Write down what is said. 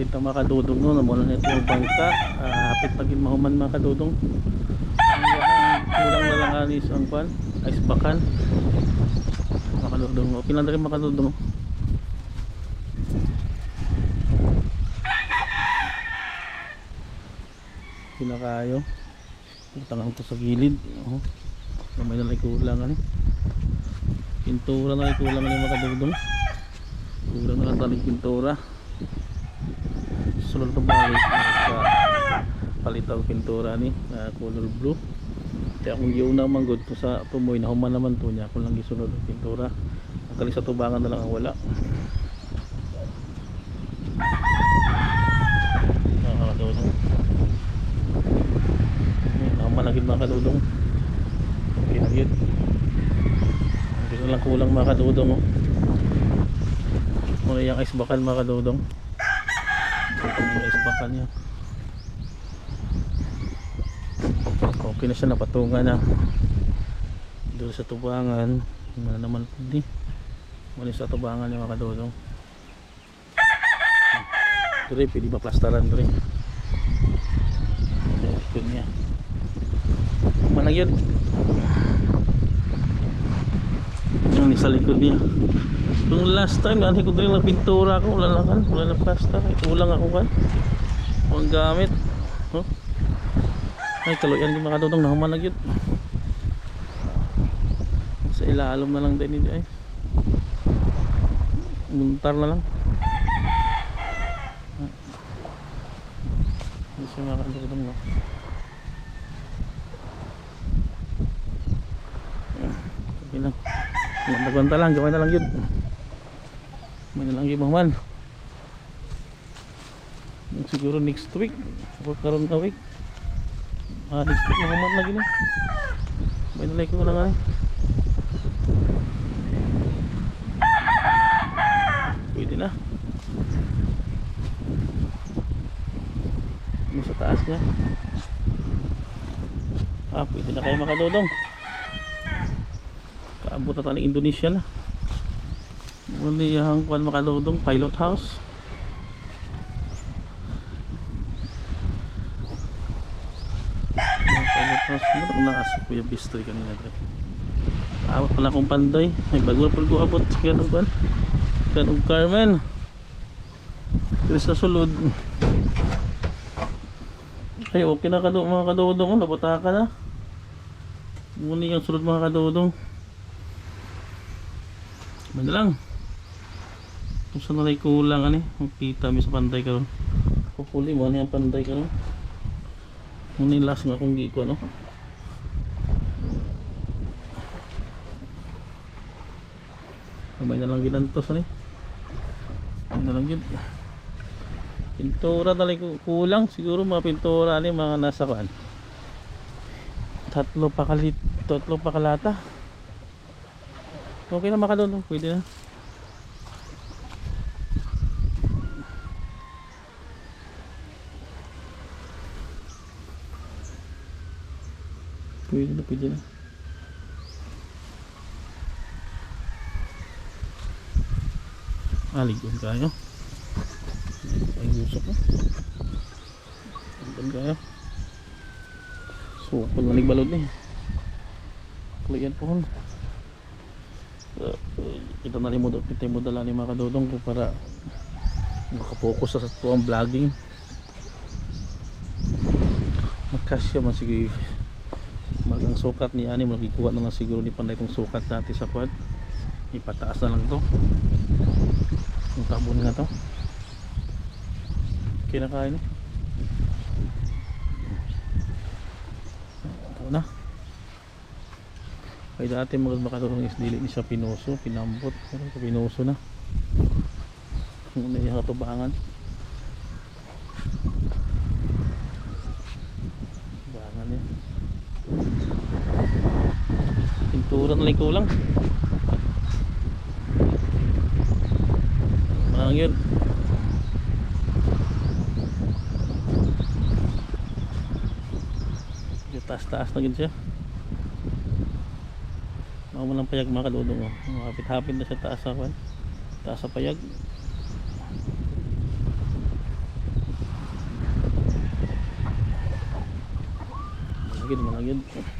dito mga kadudong no mula na ito yung bangka. Ah, hapit pagin mahuman mga kadudong. Ang ang kulang na lang anis ang pan ice bakan. Mga kadudong. Okay lang na rin mga kadudong. Pinakayo tangan ko sa gilid. Oh. may nalay kulang ano? Pintura na kulang na mga kadudong? Kulang na lang pintura sulod na balik sa palitaw pintura ni na color blue. Kaya kung yun na manggod to sa tumoy na human naman to niya. Kung lang gisunod ang pintura. Ang kali sa tubangan na lang ang wala. Nakakadulong nakamalagid mga yun. Hindi na lang kulang mga kadudong oh. Muna yung ice bakal mga kadudong ice bakal niya. Okay na siya napatungan na. Doon sa tubangan wala naman pwede. Muli sa tubangan yung mga kadudong Dre, pwede ba plastaran Dre? Ikot niya. Manang yun. Yung sa likod niya Yung last time, ano ko rin na pintura ko Wala lang kan, wala na plaster. Ito lang ako kan. Ang gamit. Oh. Ay, kaluyan yung mga dudong Nahumanag yun. Sa ilalim na lang din hindi ay. Muntar na lang. Hindi siya mga kadudong no Okay lang Nagwanta lang, gawin na lang yun May na lang yun mahuman Siguro next week O karon na week. Ah, next week lagi na May na like ko lang ay Pwede na. Ano sa taas niya. Ah, pwede na kayo makadodong. Kaabot na tayo ng Indonesia na Muli yung kuwan makadodong pilot house. Pilot house mo Kung nakasip ko yung bistoy kanina dre. Awat pala akong panday May bago pala ko abot. Ganun kuwan Ganun Carmen. Chris sa sulod. Ay okay na kado mga kadodong oh, nabata ka na. Muni ang sulod mga kadodong Manda lang kung saan nalay kulang ani makita mi sa panday karon Hopefully mo ano yung panday karon muni last nga kung gi ko ano Kamay na lang ginantos ani Kamay na lang gid Pintura talaga kulang siguro mga pintura ni mga nasa kuan. Tatlo pa kalit, tatlo pa kalata. Okay na na. Pwede na, pwede na. Aligon kayo. Ay, usok mo. Andan kaya. Sukol na nagbalod ni. Kliyan po kita na rin mo daw, kita mo dala ni mga kadodong ko para makapokus sa tuwang vlogging. Magkasya man sige magang sukat ni ani magikuha na lang siguro ni panday itong sukat natin sa quad ipataas na lang to yung tabon nga to kinakain eh. Ito na. Kaya dati mga makatulong is dili ni siya pinuso, pinambot. Pero ito pinuso na. Kung na yung katubangan. Puro na lang kulang. Parang yun. Taas-taas na yun siya. Makamulang payag mga kalulong. Oh. Makapit-hapit na siya taas sa kwan. Taas sa payag. Malagyan, malagyan. Malagyan.